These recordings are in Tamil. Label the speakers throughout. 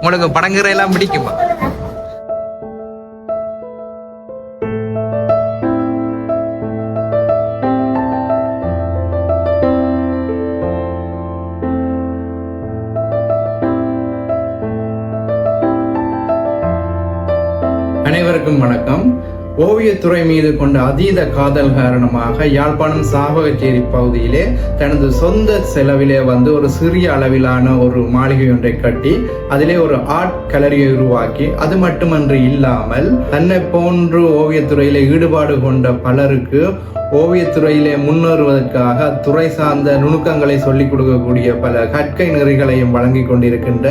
Speaker 1: உங்களுக்கு படங்குற எல்லாம் பிடிக்குமா? அனைவருக்கும் வணக்கம். ஓவியத்துறை மீது கொண்ட அதீத காதல் காரணமாக யாழ்ப்பாணம் சாவகச்சேரி பகுதியிலே தனது சொந்த செலவிலே வந்து ஒரு சிறிய அளவிலான ஒரு மாளிகை ஒன்றை கட்டி அதிலே ஒரு ஆர்ட் கலரியை உருவாக்கி அது மட்டுமன்று இல்லாமல் தன்னை போன்று ஓவியத்துறையில ஈடுபாடு கொண்ட பலருக்கு ஓவியத்துறையிலே முன்னேறுவதற்காக துறை சார்ந்த நுணுக்கங்களை சொல்லிக் கொடுக்கக்கூடிய பல கற்கை நெறிகளையும் வழங்கி கொண்டிருக்கின்ற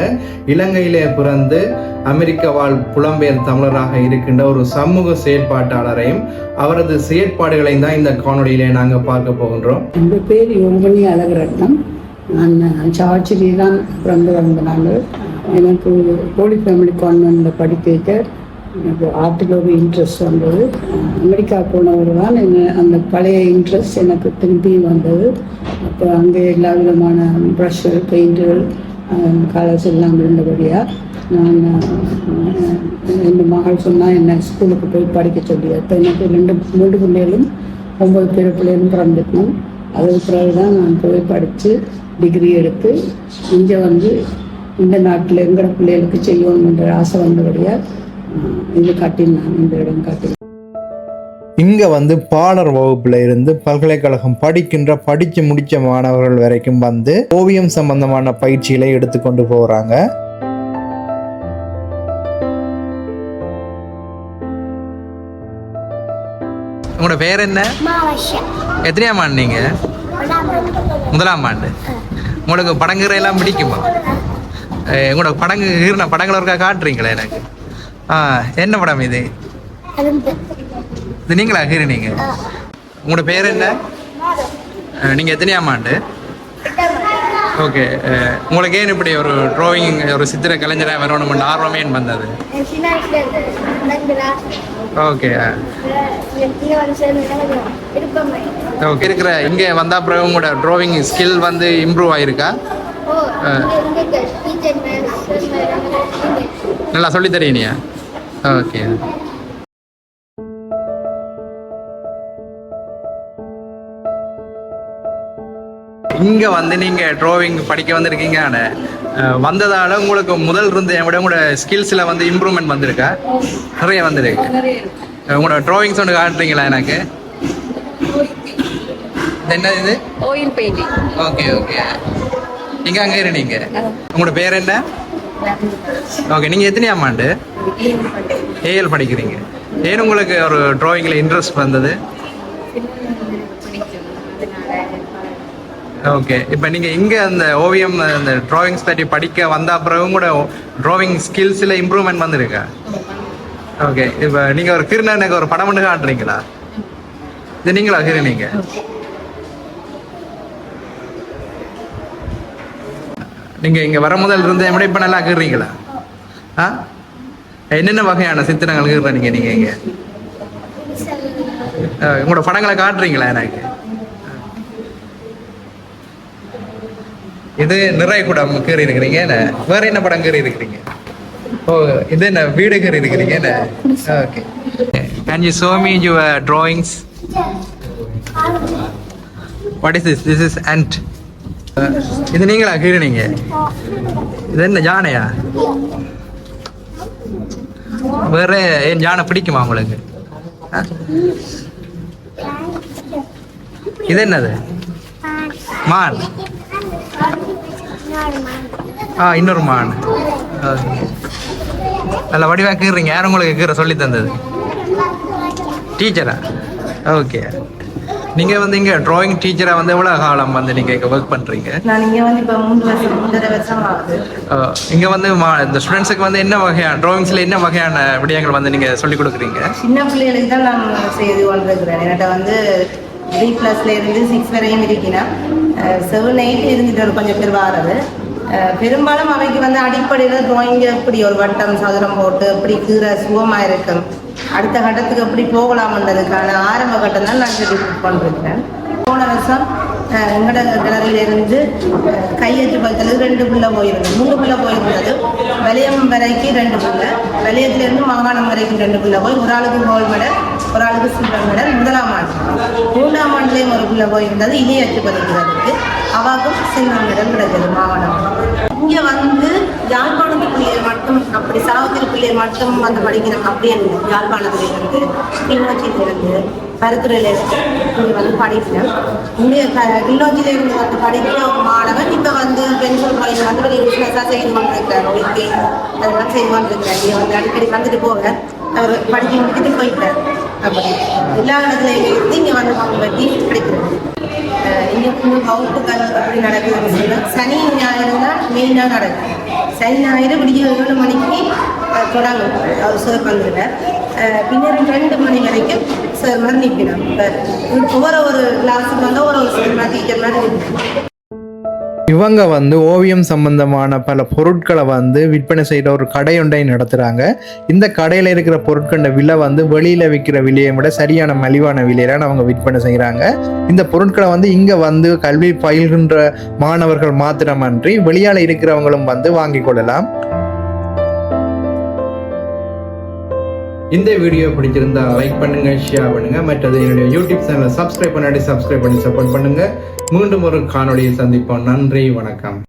Speaker 1: இலங்கையிலே பிறந்து அமெரிக்க வாழ் புலம்பெயர் தமிழராக இருக்கின்ற ஒரு சமூக செயற்பாட்டாளரையும் அவரது செயற்பாடுகளையும் தான் இந்த காணொலியிலே நாங்கள் பார்க்க போகின்றோம்.
Speaker 2: இந்த பேர் யோகினி அழகரட்னம். நான் சார்ச்சிலே தான் பிறந்து வந்த நாள். எனக்கு ஹோலி ஃபேமிலி கான்வென்ட்டில் படிக்க எனக்கு ஆர்ட்டில் ஒரு இன்ட்ரெஸ்ட் வந்தது. அமெரிக்கா போனவர் தான் என்ன அந்த பழைய இன்ட்ரெஸ்ட் எனக்கு திரும்பி வந்தது. அப்போ அங்கே எல்லா விதமான ப்ரஷ்கள் பெயிண்டுகள் கலர்ஸ் எல்லாம் இருந்தபடியாக நான் என் மகள் சொன்னால் என்ன ஸ்கூலுக்கு போய் படிக்க சொல்லி அப்போ எனக்கு ரெண்டு மூன்று பிள்ளைகளும் ஒம்பது பேர் பிள்ளைகளும் பிறந்திருக்கணும் அதுக்கு பிறகு தான் நான் போய் படித்து டிகிரி எடுத்து இங்கே வந்து இந்த நாட்டில் எங்கட பிள்ளைகளுக்கு செய்யணுன்ற ஆசை வந்தபடியாக இது காட்டினான் இந்த இடம் காட்டி
Speaker 1: இங்க வந்து பாடர் வகுப்புல இருந்து பல்கலைக்கழகம் படிக்கின்ற படிச்சு முடிச்ச மாணவர்கள் வரைக்கும் வந்து ஓவியம் சம்பந்தமான பயிற்சிகளை எடுத்துக்கொண்டு போறாங்க. உங்களோட பேர் என்ன? எத்தனையாம் ஆண்டு நீங்க? முதலாம் ஆண்டு. உங்களுக்கு படங்குற எல்லாம் பிடிக்குமா உங்களோட படங்கு படங்கள் இருக்கா காட்டுறீங்களா எனக்கு? என்ன படம் இது இது நீங்களா ஹீரோனிங்க உங்களோட பேர் என்ன அஹ் நீங்க எத்தனையாம் ஆண்டு ஓகே உங்களுக்கு ஏன் இப்படி ஒரு டிராயிங் ஒரு சித்திர கலைஞராக வரணும்னு ஆர்வமே வந்தது ஓகே ஓகே இருக்கிற இங்கே வந்த அப்புறம் உங்களோட டிராயிங் ஸ்கில் வந்து இம்ப்ரூவ் ஆயிருக்கா நல்லா சொல்லி தரீனியா ஓகே இங்க வந்து நீங்க டிராவிங் படிக்க வந்திருக்கீங்க வந்ததால உங்களுக்கு முதல் இருந்து என் விட உங்களோட ஸ்கில்ஸ்ல வந்து இம்ப்ரூவ்மெண்ட் வந்திருக்கா? நிறைய வந்திருக்கு. உங்களோட டிராவிங்ஸ் ஒன்று காட்டுறீங்களா எனக்கு? இது என்ன இது? ஓகே ஓகே நீங்க அங்க இருந்தீங்க உங்களோட பேர் என்ன? ஓகே நீங்கள் எத்தனையாம் ஆண்டு? ஏஎல் படிக்கிறீங்க. ஏன் உங்களுக்கு ஒரு ட்ராயிங்கில் இன்ட்ரெஸ்ட் வந்தது? ஓகே இப்போ நீங்கள் இங்கே அந்த ஓவியம் அந்த ட்ராயிங்ஸ் பற்றி படிக்க வந்த அப்புறம் கூட ட்ராயிங் ஸ்கில்ஸில் இம்ப்ரூவ்மெண்ட் வந்திருக்கா? ஓகே இப்போ நீங்கள் ஒரு கிருணனுக்கு ஒரு படம் மட்டும் காட்டுறீங்களா? இது நீங்களா கிருணீங்க நீங்கள் இங்கே வர முதல் இருந்து விட இப்போ நல்லா கீறீங்களா ஆ? என்னென்ன வகையான சித்திரங்கள் கீறுறீங்க நீங்கள் நீங்கள் இங்கே? உங்களோட படங்களை காட்டுறீங்களா எனக்கு? இது நிறைய கூடம் கீறி இருக்கிறீங்க என்ன? வேற என்ன படம் கீறி இருக்கிறீங்க ஓ இது என்ன வீடு கீறி இருக்கிறீங்க என்ன okay. Can you show me your drawings what is this this is and இது நீங்களா கீறினீங்க இது என்ன ஜானையா வேற ஏன் ஜானை பிடிக்குமா உங்களுக்கு? இது என்னது? மான். ஆ இன்னொரு மான். நல்ல வடிவா கீறுறீங்க. யார் உங்களுக்கு கீற சொல்லி தந்தது? டீச்சரா? ஓகே. நீங்க வந்து இங்க டிராயிங் டீச்சரா வந்து எவ்வளவு காலம் வந்து நீங்க இங்க ஒர்க் பண்றீங்க?
Speaker 3: நான் இங்க வந்து இப்ப மூன்று வருஷம் மூன்றரை வருஷம் ஆகுது.
Speaker 1: இங்க வந்து இந்த ஸ்டூடெண்ட்ஸுக்கு வந்து என்ன வகையான டிராயிங்ஸ்ல என்ன வகையான விடயங்கள் வந்து நீங்க சொல்லி கொடுக்குறீங்க?
Speaker 3: சின்ன பிள்ளைகளுக்கு தான் நான் செய்து கொண்டிருக்கிறேன் என்கிட்ட வந்து த்ரீ ப்ளஸ்ல இருந்து சிக்ஸ் வரையும் இருக்கிறேன் செவன் எயிட் இருந்துட்டு ஒரு கொஞ்சம் பேர் வாரது. பெரும்பாலும் அவைக்கு வந்து அடிப்படையில் ட்ராயிங் எப்படி ஒரு வட்டம் சதுரம் போட்டு எப்படி கீரை சுகமாக இருக்கும்? அடுத்த கட்டத்துக்கு எப்படி போகலாம்ன்றதுக்கான ஆரம்ப கட்டம் தான் நான் சொல்லி பண்ணிருக்கேன் போன வருஷம் எங்கட கிணறிலிருந்து கையெழுத்து பக்கத்தில் ரெண்டு புள்ள போயிருந்தது. மூணு புள்ள போயிருந்தது. வலியம் வரைக்கும் ரெண்டு புள்ள. வலியத்திலிருந்து மாகாணம் வரைக்கும் ரெண்டு புள்ள போய் ஒரு ஆளுக்கு கோல்டு மெடல் ஒரு ஆளுக்கு சில்வர் மெடல் முதலாம் ஆண்டு. மூன்றாம் ஆண்டுலேயும் ஒரு புள்ள போயிருந்தது. இணையற்று பதிக்கிறதுக்கு அவாக்கும் சில்வர் மெடல் கிடைக்கிறது மாகாணம். இங்கே வந்து யார் மட்டும் அப்படி சாவத்தில் பிள்ளைகள் மட்டும் வந்து படிக்கிற அப்படி இல்லை யாழ்ப்பாணத்திலிருந்து கிளிநொச்சியிலிருந்து பருத்துறையிலிருந்து இங்கே வந்து படிக்கிறேன். இங்கே க- கிளிநொச்சியிலிருந்து வந்து படிக்கிற ஒரு மாணவன் இப்போ வந்து பென்சில் பாயில் வந்து ஒரு பிஸ்னஸாக செய்து கொண்டிருக்கிறார். ஒழிக்கை அதெல்லாம் செய்து கொண்டிருக்கிறார். இங்கே வந்து அடிக்கடி வந்துட்டு போக அவர் படிச்சு முடிச்சுட்டு போயிட்டார். அப்படி. எல்லா இடத்துலையும் இருந்து இங்கே வந்து அவங்க பற்றி படிக்கிறது இங்கே வந்து வகுப்புகள் அப்படி நடக்குது சொன்னா, சனி ஞாயிறு தான் மெயினாக நடக்கும் சனி ஞாயிறு விடிய ஏழு மணிக்கு அஹ், தொடங்கும். அவர் சார் வந்துடுவார் பின்னர் ரெண்டு மணி வரைக்கும் சார் மாதிரி நிற்கணும் இப்போ ஒவ்வொரு ஒரு கிளாஸுக்கு வந்து ஒரு ஒரு சார் மாதிரி டீச்சர் மாதிரி
Speaker 1: இவங்க வந்து ஓவியம் சம்பந்தமான பல பொருட்களை வந்து விற்பனை செய்கிற ஒரு கடை ஒன்றை நடத்துகிறாங்க இந்த கடையில் இருக்கிற பொருட்களோட விலை வந்து வெளியில் விற்கிற விலையை விட சரியான மலிவான விலையில அவங்க விற்பனை செய்கிறாங்க இந்த பொருட்களை வந்து இங்கே வந்து கல்வி பயில்கின்ற மாணவர்கள் மாத்திரமன்றி வெளியால் இருக்கிறவங்களும் வந்து வாங்கிக் கொள்ளலாம். இந்த வீடியோ பிடிச்சிருந்தா லைக் பண்ணுங்க ஷேர் பண்ணுங்க. மற்றது என்னுடைய யூடியூப் சேனலை சப்ஸ்கிரைப் பண்ணாடி சப்ஸ்கிரைப் பண்ணி சப்போர்ட் பண்ணுங்க. மீண்டும் ஒரு காணொலியை சந்திப்போம். நன்றி வணக்கம்.